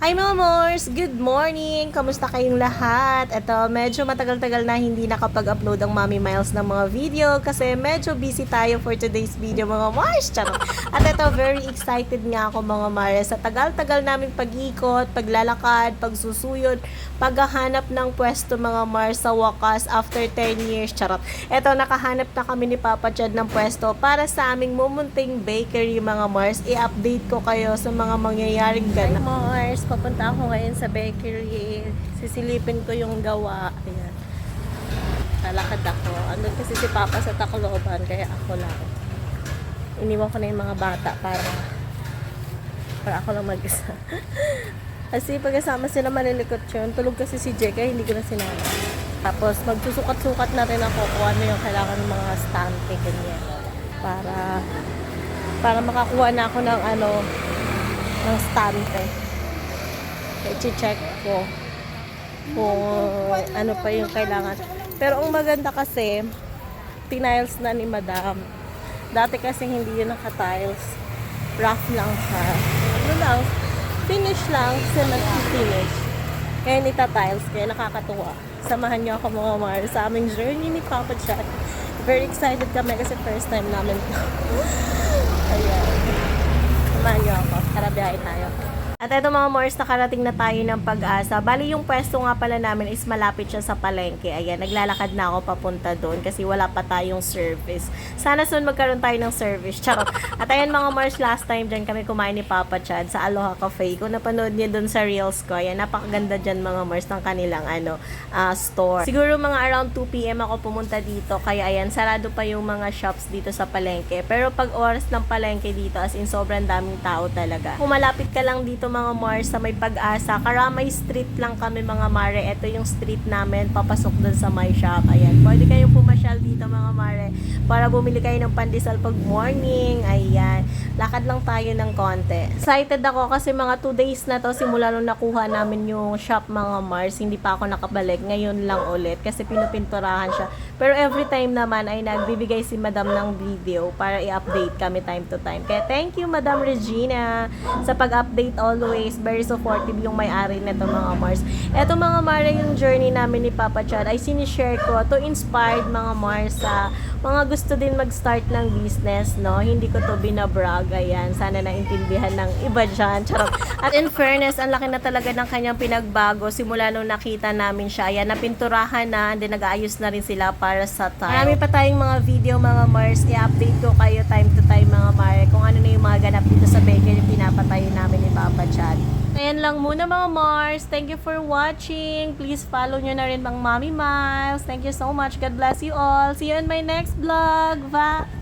Hi mga Mors! Good morning! Kamusta kayong lahat? Ito, medyo matagal-tagal na hindi nakapag-upload ang Mommy Miles ng mga video kasi medyo busy tayo for today's video mga Mars. Charot! At ito, very excited nga ako mga Mars. Sa tagal-tagal naming pag-ikot, paglalakad, pagsusuyod, paghahanap ng pwesto mga Mars sa wakas after 10 years. Charot! Ito, nakahanap na kami ni Papa Chad ng pwesto para sa aming mumunting bakery mga Mars. I-update ko kayo sa mga mangyayaring ganap. Mars, papunta ako ngayon sa bakery. Sisilipin ko yung gawa. Ayan. Lalakad ako. Andun kasi si Papa sa Tacloban, kaya ako lang. Iniwan ko na yung mga bata para para ako lang mag-isa. kasi pagkasama sila malilikot yun. Tulog kasi si kaya hindi ko na sinama. Tapos magsusukat-sukat na rin ako kung ano yung kailangan ng mga stante, ganyan. Para para makakuha na ako ng ano ng stante. I-check ko kung ano pa yung kailangan. Pero ang maganda kasi, tiniles na ni madam. Dati kasi hindi yun naka-tiles. Rough lang siya. Ano lang, finish lang, cement finish. Kaya nita-tiles, kaya nakakatuwa. Samahan niyo ako mga Mar sa aming journey ni Papa Chat. Very excited kami kasi first time namin to. Ayan. Samahan niyo ako. Tara, biyahe tayo. At eto mga Mors, nakarating na tayo ng pag-asa. Bali yung pwesto nga pala namin is malapit siya sa palengke. Ayan, naglalakad na ako papunta doon kasi wala pa tayong service. Sana soon magkaroon tayo ng service. Charot. At ayan mga Mors, last time dyan kami kumain ni Papa Chad sa Aloha Cafe. Kung napanood niyo doon sa Reels ko, ayan, napakaganda dyan mga Mors ng kanilang ano, ah, store. Siguro mga around 2pm ako pumunta dito. Kaya ayan, sarado pa yung mga shops dito sa palengke. Pero pag oras ng palengke dito, as in sobrang daming tao talaga. Kung malapit ka lang dito mga Mars sa may pag-asa, Karamay Street lang kami mga Mare. Ito yung street namin, papasok dun sa my shop. Ayan, pwede kayong pumasyal dito mga Mare para bumili kayo ng pandesal pag morning. Ayan, lakad lang tayo ng konti. Excited ako kasi mga 2 days na to simula nung nakuha namin yung shop mga Mars. Hindi pa ako nakabalik. Ngayon lang ulit kasi pinupinturahan siya. Pero every time naman ay nagbibigay si Madam ng video para i-update kami time to time. Kaya thank you Madam Regina sa pag-update always. Very supportive yung may-ari nito mga Mars. Eto mga Mara yung journey namin ni Papa Chad ay sinishare ko to inspired mga Mars sa mga gusto din mag-start ng business, no? Hindi ko to binabrag. Ayan, sana naintindihan ng iba dyan. Charot. At in fairness, ang laki na talaga ng kanyang pinagbago simula nung nakita namin siya. Ayan, napinturahan na, then nag-aayos na rin sila para sa tile. Marami pa tayong mga video, mga Mars. I-update ko kayo time to time, mga Mare, kung ano na yung mga ganap dito sa bakery pinapatayo namin ni Papa Chad. Ayan lang muna mga Mars. Thank you for watching. Please follow nyo na rin mga Mommy Miles. Thank you so much. God bless you all. See you in my next vlog. Bye!